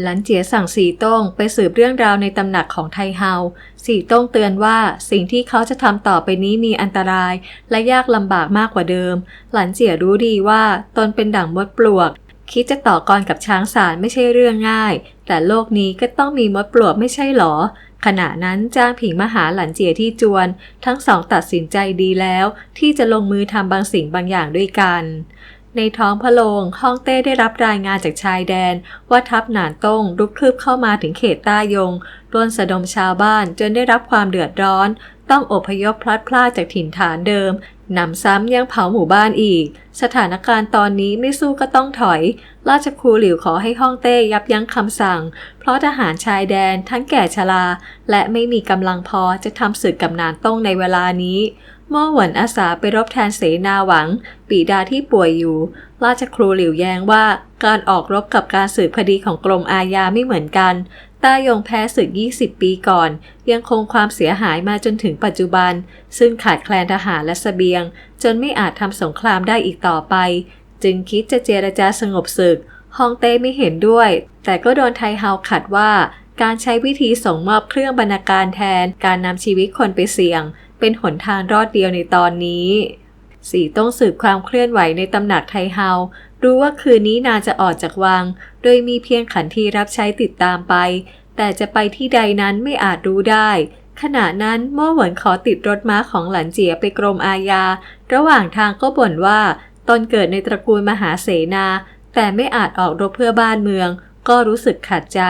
หลันเจียสั่งสีต้งไปสืบเรื่องราวในตำหนักของไทเฮา สีต้งเตือนว่าสิ่งที่เขาจะทำต่อไปนี้มีอันตราย และยากลำบากมากกว่าเดิม หลันเจียรู้ดีว่าตนเป็นดั่งมดปลวก คิดจะต่อกรกับช้างสารไม่ใช่เรื่องง่าย แต่โลกนี้ก็ต้องมีมดปลวกไม่ใช่หรอ ขณะนั้นจ้างผิงมาหาหลันเจียที่จวน ทั้งสองตัดสินใจดีแล้ว ที่จะลงมือทำบางสิ่งบางอย่างด้วยกัน ในท้องพระโรงฮ่องเต้ได้รับรายงานจากชายแดน ว่าทัพหนานต้งรุกคืบเข้ามาถึงเขตต้ายงปล้นสะดมชาวบ้านจนได้รับความเดือดร้อน ต้องอพยพพลัดพรากจากถิ่นฐานเดิมหนำซ้ำยังเผาหมู่บ้านอีก สถานการณ์ตอนนี้ไม่สู้ก็ต้องถอย ราชครูหลิวขอให้ฮ่องเต้ยับยั้งคำสั่ง เพราะทหารชายแดนทั้งแก่ชราและไม่มีกำลังพอจะทำศึกกับนานต้งในเวลานี้ ม่อหวนอาสาไปรบแทนเสนาหวัง ปีดาที่ป่วยอยู่ ราชครูหลิวแย้งว่าการออกรบกับการสืบคดีของกรมอาญาไม่เหมือนกัน ต้ายงแพ้ศึก 20 ปีก่อน ยังคงความเสียหายมาจนถึงปัจจุบัน ซึ่งขาดแคลนทหารและสเสบียง จนไม่อาจทำสงครามได้อีกต่อไป จึงคิดจะเจรจาสงบศึกฮองเต้ไม่เห็นด้วย แต่ก็โดนไทเฮาขัดว่าการใช้วิธีส่งมอบเครื่องบรรณาการแทนการนำชีวิตคนไปเสี่ยง เป็นหนทางรอดเดียวในตอนนี้สีต้องสืบความเคลื่อนไหวในตำหนักไทเฮา รู้ว่าคืนนี้นาจะออกจากวัง โดยมีเพียงขันทีรับใช้ติดตามไป แต่จะไปที่ใดนั้นไม่อาจรู้ได้ ขณะนั้นม่อหวนขอติดรถม้าของหลันเจียไปกรมอาญา ระหว่างทางก็บ่นว่า ตนเกิดในตระกูลมหาเสนา แต่ไม่อาจออกรบเพื่อบ้านเมือง ก็รู้สึกขัดใจ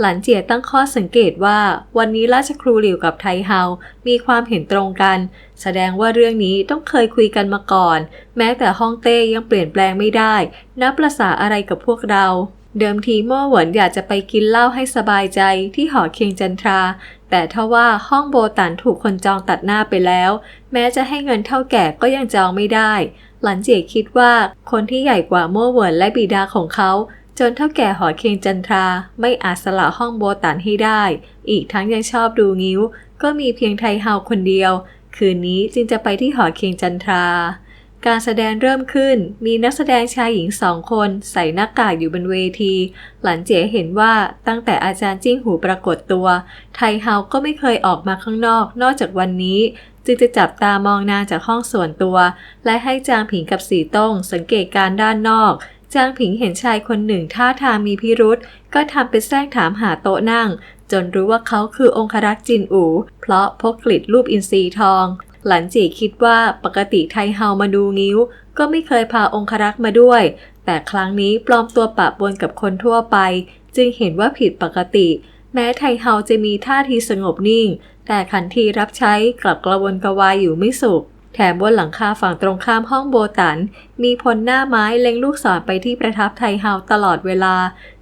หลันเจียตั้งข้อสังเกตว่า วันนี้ราชครูหลิวกับไทเฮา มีความเห็นตรงกัน แสดงว่าเรื่องนี้ต้องเคยคุยกันมาก่อน แม้แต่ฮ่องเต้ยังเปลี่ยนแปลงไม่ได้ นับประษาอะไรกับพวกเราเดิมทีม่อหวนอยากจะไปกินเหล้าให้สบายใจที่หอเคียงจันทรา แต่ถ้าว่าห้องโบตันถูกคนจองตัดหน้าไปแล้ว แม้จะให้เงินเท่าแก่ก็ยังจองไม่ได้ หลันเจียคิดว่าคนที่ใหญ่กว่าม่อหวนและบิดาของเขา จนเท่าแก่หอเคียงจันทราไม่อาจสละห้องโบตันให้ได้ อีกทั้งยังชอบดูงิ้ว ก็มีเพียงไทเฮาคนเดียว คืนนี้จึงจะไปที่หอเคียงจันทรา การแสดงเริ่มขึ้น มีนักแสดงชายหญิงสองคนใส่หน้ากากอยู่บนเวที หลันเจ๋เห็นว่าตั้งแต่อาจารย์จิ้งหูปรากฏตัว ไทเฮาก็ไม่เคยออกมาข้างนอก นอกจากวันนี้จึงจะจับตามองนางจากห้องส่วนตัว และให้จางผิงกับสีต้งสังเกตการด้านนอก จางผิงเห็นชายคนหนึ่งท่าทางมีพิรุษก็ทำเป็นแซงถามหาโต๊ะนั่ง จนรู้ว่าเขาคือองครักษ์จินอูเพราะพกกลิดรูปอินทรีทอง หลันจีคิดว่าปกติไทเฮามาดูงิ้ว ก็ไม่เคยพาองครักษ์มาด้วย แต่ครั้งนี้ปลอมตัวปะปนกับคนทั่วไป จึงเห็นว่าผิดปกติ แม้ไทเฮาจะมีท่าทีสงบนิ่ง แต่ขันทีรับใช้กลับกระวนกระวายอยู่ไม่สุข แถมบนหลังคาฝั่งตรงข้ามห้องโบตัน มีพลหน้าไม้เล็งลูกศรไปที่ประทับไทเฮาตลอดเวลา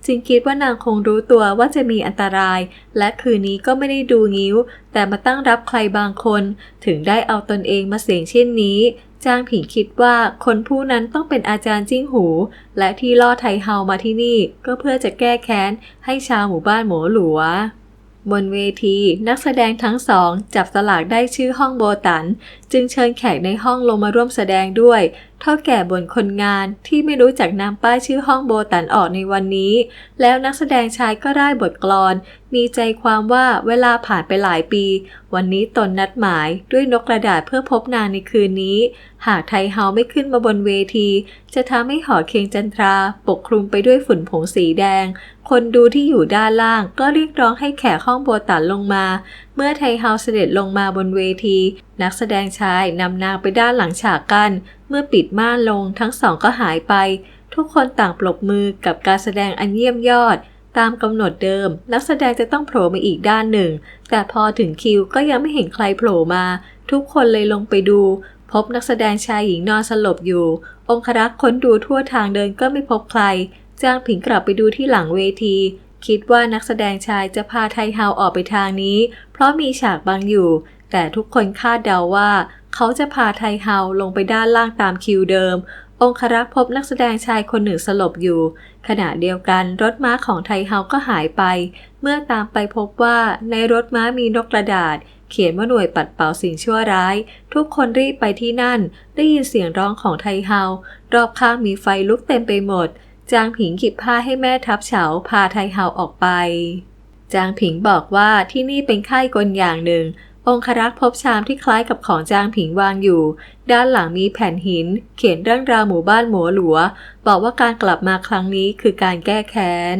จึงคิดว่านางคงรู้ตัวว่าจะมีอันตราย และคืนนี้ก็ไม่ได้ดูงิ้ว แต่มาตั้งรับใครบางคน ถึงได้เอาตนเองมาเสี่ยงเช่นนี้จางผิงคิดว่าคนผู้นั้นต้องเป็นอาจารย์จิ้งหู และที่ล่อไทเฮามาที่นี่ก็เพื่อจะแก้แค้นให้ชาวหมู่บ้านหมอหลัว บนเวทีนักแสดงทั้งสองจับสลากได้ชื่อห้องโบตัน จึงเชิญแขกในห้องลงมาร่วมแสดงด้วยเท่าแก่บนคนงานที่ไม่รู้จักนามป้ายชื่อห้องโบตันออกในวันนี้ แล้วนักแสดงชายก็ได้บทกลอน มีใจความว่าเวลาผ่านไปหลายปี วันนี้ตนนัดหมายด้วยนกกระดาษเพื่อพบนางในคืนนี้ หากไทเฮาไม่ขึ้นมาบนเวที จะทำให้หอเคียงจันทรา ปกคลุมไปด้วยฝุ่นผงสีแดง คนดูที่อยู่ด้านล่างก็เรียกร้องให้แขกห้องโบตันลงมา เมื่อไทเฮาเสด็จลงมาบนเวที นักแสดงชายนำนางไปด้านหลังฉากกัน เมื่อปิดม่านลงทั้งสองก็หายไป ทุกคนต่างปรบมือกับการแสดงอันเยี่ยมยอด ตามกำหนดเดิม นักแสดงจะต้องโผล่มาอีกด้านหนึ่ง แต่พอถึงคิวก็ยังไม่เห็นใครโผล่มา ทุกคนเลยลงไปดู พบนักแสดงชายหญิงนอนสลบอยู่ องครักษ์ค้นดูทั่วทางเดินก็ไม่พบใครจางผิงกลับไปดูที่หลังเวที คิดว่านักแสดงชายจะพาไทเฮาออกไปทางนี้ เพราะมีฉากบังอยู่ แต่ทุกคนคาดเดาว่า เขาจะพาไทเฮาลงไปด้านล่างตามคิวเดิม องครักษ์พบนักแสดงชายคนหนึ่งสลบอยู่ ขณะเดียวกันรถม้าของไทเฮาก็หายไป เมื่อตามไปพบว่าในรถม้ามีนกกระดาษ เขียนว่าหน่วยปัดเป่าสิ่งชั่วร้าย ทุกคนรีบไปที่นั่น ได้ยินเสียงร้องของไทเฮารอบข้างมีไฟลุกเต็มไปหมด จางผิงหยิบผ้าให้แม่ทับเฉาพาไทเฮาออกไป จางผิงบอกว่าที่นี่เป็นค่ายกลอย่างหนึ่ง องครักษ์พบชามที่คล้ายกับของจางผิงวางอยู่ ด้านหลังมีแผ่นหิน เขียนเรื่องราวหมู่บ้านหมัวหลัว บอกว่าการกลับมาครั้งนี้คือการแก้แค้น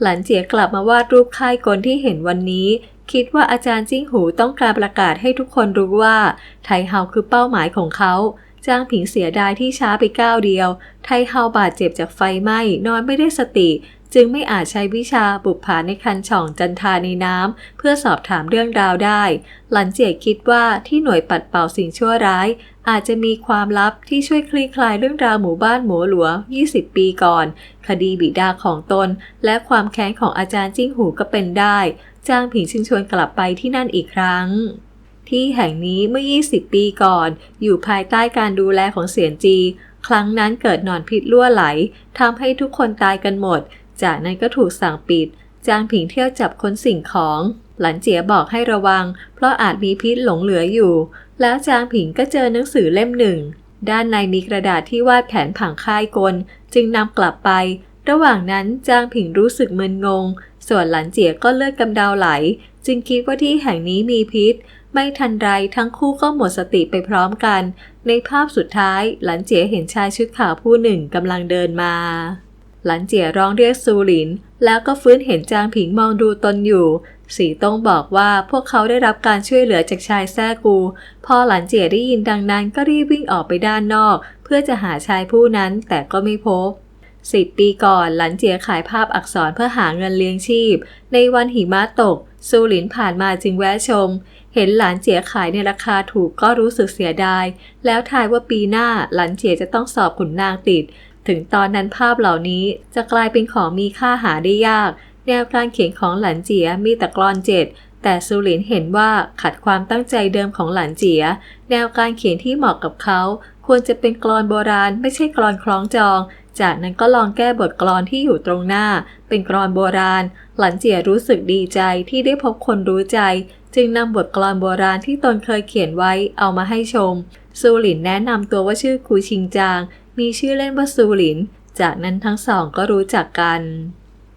หลันเจียกลับมาวาดรูปค่ายกลที่เห็นวันนี้ คิดว่าอาจารย์จิ้งหูต้องการประกาศให้ทุกคนรู้ว่าไทเฮาคือเป้าหมายของเขา จ้างผิงเสียดายที่ช้าไปก้าวเดียว ไทเฮาบาดเจ็บจากไฟไหม้ นอนไม่ได้สติ จึงไม่อาจใช้วิชาบุกผาในคันช่องจันทาในน้ำเพื่อสอบถามเรื่องราวได้ หลันเจียคิดว่าที่หน่วยปัดเป่าสิ่งชั่วร้าย อาจจะมีความลับที่ช่วยคลี่คลายเรื่องราวหมู่บ้านหมูหลัว20 ปีก่อน คดีบิดาของตน และความแค้นของอาจารย์จิ้งหูก็เป็นได้ จ้างผิงชิงชวนกลับไปที่นั่นอีกครั้ง ที่แห่งนี้เมื่อ 20 ปีก่อน อยู่ภายใต้การดูแลของเสียนจี ครั้งนั้นเกิดหนอนพิษรั่วไหลทำให้ทุกคนตายกันหมด จากนั้นก็ถูกสั่งปิด จางผิงเที่ยวจับค้นสิ่งของ หลันเจียบอกให้ระวัง เพราะอาจมีพิษหลงเหลืออยู่ แล้วจางผิงก็เจอหนังสือเล่มหนึ่ง ด้านในมีกระดาษที่วาดแผนผังค่ายกล จึงนำกลับไป ระหว่างนั้นจางผิงรู้สึกมึนงง ส่วนหลันเจียก็เลือดกำเดาไหล จึงคิดว่าที่แห่งนี้มีพิษ ไม่ทันไรทั้งคู่ก็หมดสติไปพร้อมกัน ในภาพสุดท้ายหลันเจียเห็นชายชุดขาวผู้หนึ่งกำลังเดินมา หลันเจียร้องเรียกซูหลิน แล้วก็ฟื้นเห็นจางผิงมองดูตนอยู่ สีต้องบอกว่าพวกเขาได้รับการช่วยเหลือจากชายแท้กู พอหลันเจียได้ยินดังนั้นก็รีบวิ่งออกไปด้านนอก เพื่อจะหาชายผู้นั้นแต่ก็ไม่พบ สิบปีก่อนหลันเจียขายภาพอักษรเพื่อหาเงินเลี้ยงชีพ ในวันหิมะตก ซูหลินผ่านมาจึงแวะชม เห็นหลานเจียขายในราคาถูกก็รู้สึกเสียดาย แล้วทายว่าปีหน้าหลานเจียจะต้องสอบขุนนางติด ถึงตอนนั้นภาพเหล่านี้จะกลายเป็นของมีค่าหาได้ยาก แนวการเขียนของหลานเจียมีต่กรอนเจ็ดแต่ซูหลินเห็นว่าขัดความตั้งใจเดิมของหลานเจีย แนวการเขียนที่เหมาะกับเขาควรจะเป็นกรอนโบราณไม่ใช่กรอนคล้องจอง จากนั้นก็ลองแก้บทกลอนที่อยู่ตรงหน้า เป็นกลอนโบราณ หลันเจียรู้สึกดีใจที่ได้พบคนรู้ใจ จึงนำบทกลอนโบราณที่ตนเคยเขียนไว้เอามาให้ชม ซูหลินแนะนำตัวว่าชื่อคูชิงจาง มีชื่อเล่นว่าซูหลิน จากนั้นทั้งสองก็รู้จักกัน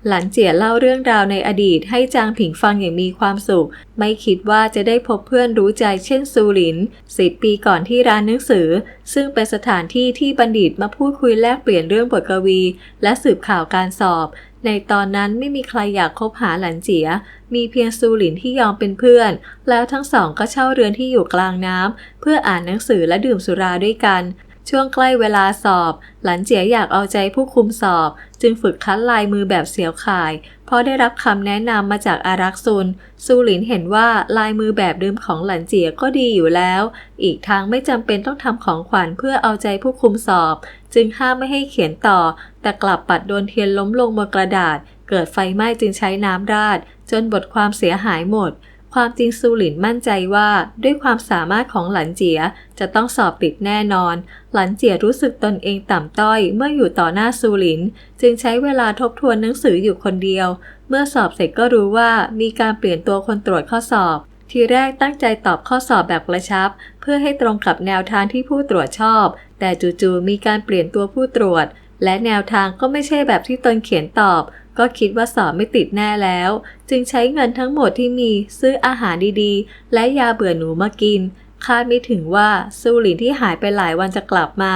หลันเจียเล่าเรื่องราวในอดีตให้จางผิงฟังอย่างมีความสุข ไม่คิดว่าจะได้พบเพื่อนรู้ใจเช่นซูหลินสิบปีก่อนที่ร้านหนังสือ ซึ่งเป็นสถานที่ที่บัณฑิตมาพูดคุยแลกเปลี่ยนเรื่องบทกวี และสืบข่าวการสอบ ในตอนนั้นไม่มีใครอยากคบหาหลันเจีย มีเพียงซูหลินที่ยอมเป็นเพื่อน แล้วทั้งสองก็เช่าเรือนที่อยู่กลางน้ำเพื่ออ่านหนังสือและดื่มสุราด้วยกัน ช่วงใกล้เวลาสอบ หลันเจียอยากเอาใจผู้คุมสอบ จึงฝึกคัดลายมือแบบเสียวข่าย เพราะได้รับคำแนะนำมาจากอารักซุนซูหลินเห็นว่าลายมือแบบเดิมของหลันเจียก็ดีอยู่แล้ว อีกทางไม่จำเป็นต้องทำของขวัญเพื่อเอาใจผู้คุมสอบ จึงห้ามไม่ให้เขียนต่อ แต่กลับปัดโดนเทียนล้มลงบนกระดาษ เกิดไฟไหม้จึงใช้น้ำราด จนบทความเสียหายหมด ความจริงซูหลินมั่นใจว่าด้วยความสามารถของหลันเจียจะต้องสอบติดแน่นอน หลันเจียรู้สึกตนเองต่ำต้อยเมื่ออยู่ต่อหน้าซูหลิน จึงใช้เวลาทบทวนหนังสืออยู่คนเดียว เมื่อสอบเสร็จก็รู้ว่ามีการเปลี่ยนตัวคนตรวจข้อสอบ ทีแรกตั้งใจตอบข้อสอบแบบกระชับ เพื่อให้ตรงกับแนวทางที่ผู้ตรวจชอบ แต่จู่ๆมีการเปลี่ยนตัวผู้ตรวจ และแนวทางก็ไม่ใช่แบบที่ตนเขียนตอบ ก็คิดว่าสอบไม่ติดแน่แล้ว จึงใช้เงินทั้งหมดที่มีซื้ออาหารดีๆ และยาเบื่อหนูมากิน คาดไม่ถึงว่าซูหลินที่หายไปหลายวันจะกลับมา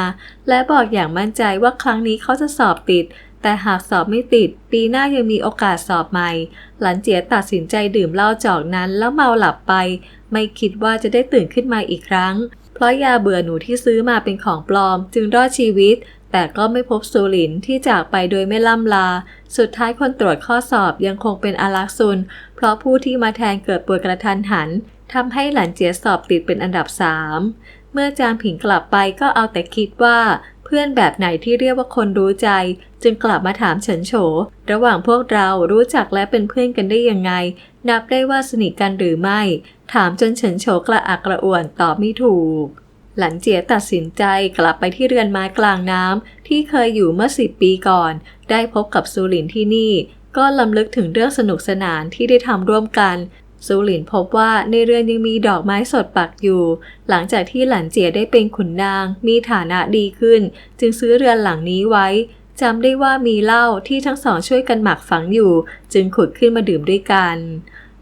และบอกอย่างมั่นใจว่าครั้งนี้เขาจะสอบติดแต่หากสอบไม่ติด ปีหน้ายังมีโอกาสสอบใหม่ หลันเจียตัดสินใจดื่มเหล้าจอกนั้นแล้วเมาหลับไป ไม่คิดว่าจะได้ตื่นขึ้นมาอีกครั้ง เพราะยาเบื่อหนูที่ซื้อมาเป็นของปลอม จึงรอดชีวิต แต่ก็ไม่พบซูหลินที่จากไปโดยไม่ล่ำลา สุดท้ายคนตรวจข้อสอบยังคงเป็นอารักซุน เพราะผู้ที่มาแทนเกิดป่วยกระทันหันทำให้หลันเจียสอบติดเป็นอันดับสามเมื่อจางผิงกลับไปก็เอาแต่คิดว่าเพื่อนแบบไหนที่เรียกว่าคนรู้ใจ จึงกลับมาถามเฉินโฉ ระหว่างพวกเรารู้จักและเป็นเพื่อนกันได้ยังไง นับได้ว่าสนิทกันหรือไม่ ถามจนเฉินโฉกระอักกระอ่วนตอบไม่ถูก หลันเจียตัดสินใจกลับไปที่เรือนไม้กลางน้ำที่เคยอยู่เมื่อสิบปีก่อน ได้พบกับซูหลินที่นี่ ก็ลำลึกถึงเรื่องสนุกสนานที่ได้ทำร่วมกัน ซูหลินพบว่าในเรือนยังมีดอกไม้สดปักอยู่ หลังจากที่หลันเจียได้เป็นขุนนาง มีฐานะดีขึ้น จึงซื้อเรือนหลังนี้ไว้จำได้ว่ามีเหล้าที่ทั้งสองช่วยกันหมักฝังอยู่ จึงขุดขึ้นมาดื่มด้วยกัน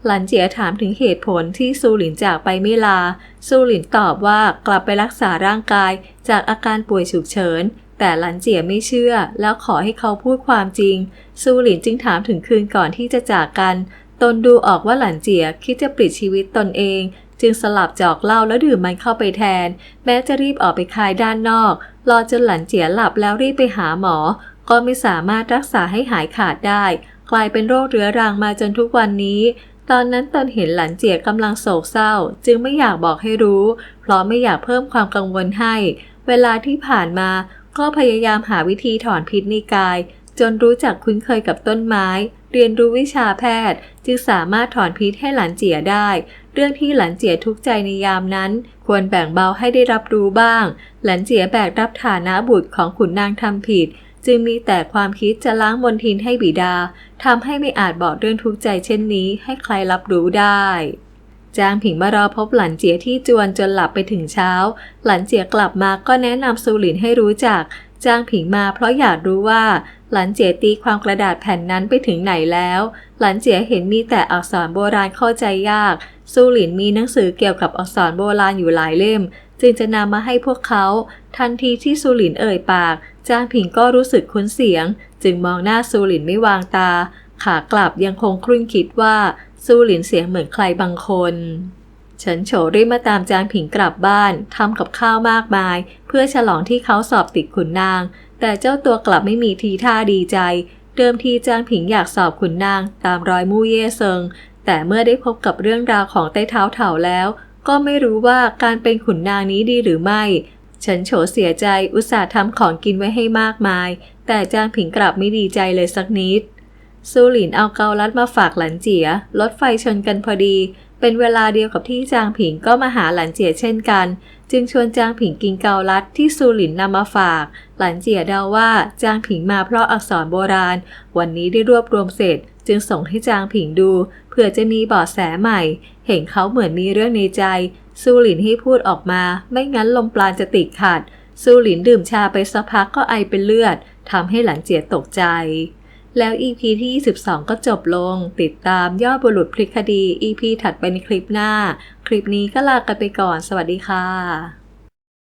หลันเจียถามถึงเหตุผลที่ซูหลินจากไปไม่ลา ซูหลินตอบว่ากลับไปรักษาร่างกายจากอาการป่วยฉุกเฉิน แต่หลันเจียไม่เชื่อ แล้วขอให้เขาพูดความจริง ซูหลินจึงถามถึงคืนก่อนที่จะจากกัน ตนดูออกว่าหลันเจียคิดจะปลิดชีวิตตนเอง จึงสลับจอกเหล้าแล้วดื่มมันเข้าไปแทน แม้จะรีบออกไปคายด้านนอก รอจนหลันเจียหลับแล้วรีบไปหาหมอ ก็ไม่สามารถรักษาให้หายขาดได้ กลายเป็นโรคเรื้อรังมาจนทุกวันนี้ ตอนนั้นตนเห็นหลันเจียกำลังโศกเศร้า จึงไม่อยากบอกให้รู้ เพราะไม่อยากเพิ่มความกังวลให้ เวลาที่ผ่านมาก็พยายามหาวิธีถอนพิษในกาย จนรู้จักคุ้นเคยกับต้นไม้ เรียนรู้วิชาแพทย์ จึงสามารถถอนพิษให้หลันเจียได้ เรื่องที่หลันเจียทุกข์ใจในยามนั้น ควรแบ่งเบาให้ได้รับรู้บ้าง หลันเจียแบกรับฐานะบุตรของขุนนางทำผิด จึงมีแต่ความคิดจะล้างมนทินให้บิดาทำให้ไม่อาจบอกเรื่องทุกข์ใจเช่นนี้ให้ใครรับรู้ได้จางผิงมารอพบหลันเจียที่จวนจนหลับไปถึงเช้า หลันเจียกลับมาก็แนะนำซูหลินให้รู้จัก จางผิงมาเพราะอยากรู้ว่า หลันเจียตีความกระดาษแผ่นนั้นไปถึงไหนแล้ว หลันเจียเห็นมีแต่อักษรโบราณเข้าใจยาก ซูหลินมีหนังสือเกี่ยวกับอักษรโบราณอยู่หลายเล่ม จึงจะนำมาให้พวกเขา ทันทีที่ซูหลินเอ่ยปาก จางผิงก็รู้สึกคุ้นเสียง จึงมองหน้าซูหลินไม่วางตา ขากลับยังคงครุ่นคิดว่าซูหลินเสียงเหมือนใครบางคนเฉินโฉรีบมาตามจางผิงกลับบ้านทำกับข้าวมากมาย เพื่อฉลองที่เขาสอบติดขุนนาง แต่เจ้าตัวกลับไม่มีทีท่าดีใจ เดิมทีจางผิงอยากสอบขุนนาง ตามรอยมู่เย่เซิง แต่เมื่อได้พบกับเรื่องราวของใต้เท้าเถาแล้ว ก็ไม่รู้ว่าการเป็นขุนนางนี้ดีหรือไม่ฉินโฉเสียใจอุตส่าห์ทำของกินไว้ให้มากมาย แต่จางผิงกลับไม่ดีใจเลยสักนิด ซูหลินเอาเกาลัดมาฝากหลันเจียรถไฟชนกันพอดี เป็นเวลาเดียวกับที่จางผิงก็มาหาหลันเจียเช่นกัน จึงชวนจางผิงกินเกาลัดที่ซูหลินนำมาฝาก หลันเจียเดาว่าจางผิงมาเพราะอักษรโบราณ วันนี้ได้รวบรวมเสร็จ จึงส่งให้จางผิงดูเผื่อจะมีเบาะแสใหม่ เห็นเขาเหมือนมีเรื่องในใจ ซูหลินให้พูดออกมา ไม่งั้นลมปราณจะติดขัดซูหลินดื่มชาไปสักพักก็ไอเป็นเลือดทำให้หลันเจียตกใจ แล้ว EP ที่ 22 ก็จบลง ติดตามยอดบุรุษพลิกคดี EP ถัดไปในคลิปหน้า คลิปนี้ก็ลากันไปก่อน สวัสดีค่ะ